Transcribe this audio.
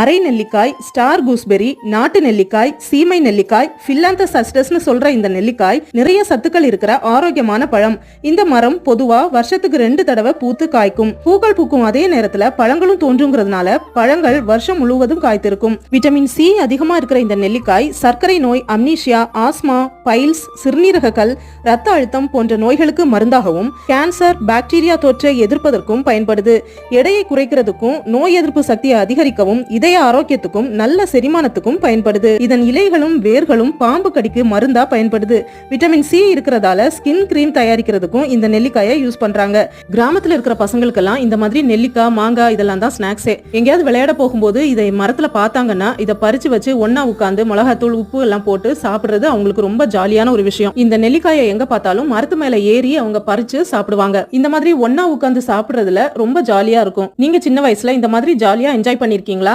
அரை நெல்லிக்காய் star gooseberry நாட்டு நெல்லிக்காய் சீமை நெல்லிக்காய் பில்லாந்தஸ் அஸ்டஸ்னு சொல்ற இந்த நெல்லிக்காய் நிறைய சத்துக்கள் இருக்கிற ஆரோக்கியமான பழம். இந்த மரம் பொதுவா வருஷத்துக்கு ரெண்டு தடவை பூத்து காய்க்கும். பூக்கள் பூக்கும் அதே நேரத்துல பழங்களும் தோன்றுங்கிறதுனால பழங்கள் வருஷம் முழுவதும் காய்த்திருக்கும். விட்டமின் சி அதிகமா இருக்கிற இந்த நெல்லிக்காய் சர்க்கரை நோய் அம்னீஷியா ஆஸ்மா பைல்ஸ் சிறுநீரக ரத்த அழுத்தம் போன்ற நோய்களுக்கு மருந்தாகவும் கேன்சர் பாக்டீரியா தொற்றை எதிர்ப்பதற்கும் பயன்படுது. எடையை குறைக்கிறதுக்கும் நோய் எதிர்ப்பு சக்தியை அதிகரிக்கவும் இதய ஆரோக்கியத்துக்கும் நல்ல செரிமானத்துக்கும் பயன்படுது. இதன் இலைகளும் வேர்களும் பாம்பு கடிக்கு மருந்தா பயன்படுது. விட்டமின் சி இருக்கிறதால ஸ்கின் கிரீம் தயாரிக்கிறதுக்கும் இந்த நெல்லிக்காயை யூஸ் பண்றாங்க. கிராமத்துல இருக்கிற பசங்களுக்கெல்லாம் இந்த மாதிரி நெல்லிக்காய் மாங்காய் இதெல்லாம் தான் ஸ்நாக்ஸே எங்கேயாவது விளையாட போகும்போது இதை மரத்துல பார்த்தாங்கன்னா இதை பறிச்சு வச்சு ஒன்னா உட்காந்து மிளகாத்தூள் உப்பு எல்லாம் போட்டு சாப்பிடுறது அவங்களுக்கு ரொம்ப ஜாலியான ஒரு விஷயம். இந்த நெல்லிக்காயை எங்க பார்த்தாலும் மரத்து மேல ஏறி அவங்க பறிச்சு சாப்பிடுவாங்க. இந்த மாதிரி ஒன்னா உட்காந்து சாப்பிடுறதுல ரொம்ப ஜாலியா இருக்கும். நீங்க சின்ன வயசுல இந்த மாதிரி ஜாலியா என்ஜாய் பண்ணிருக்கீங்களா?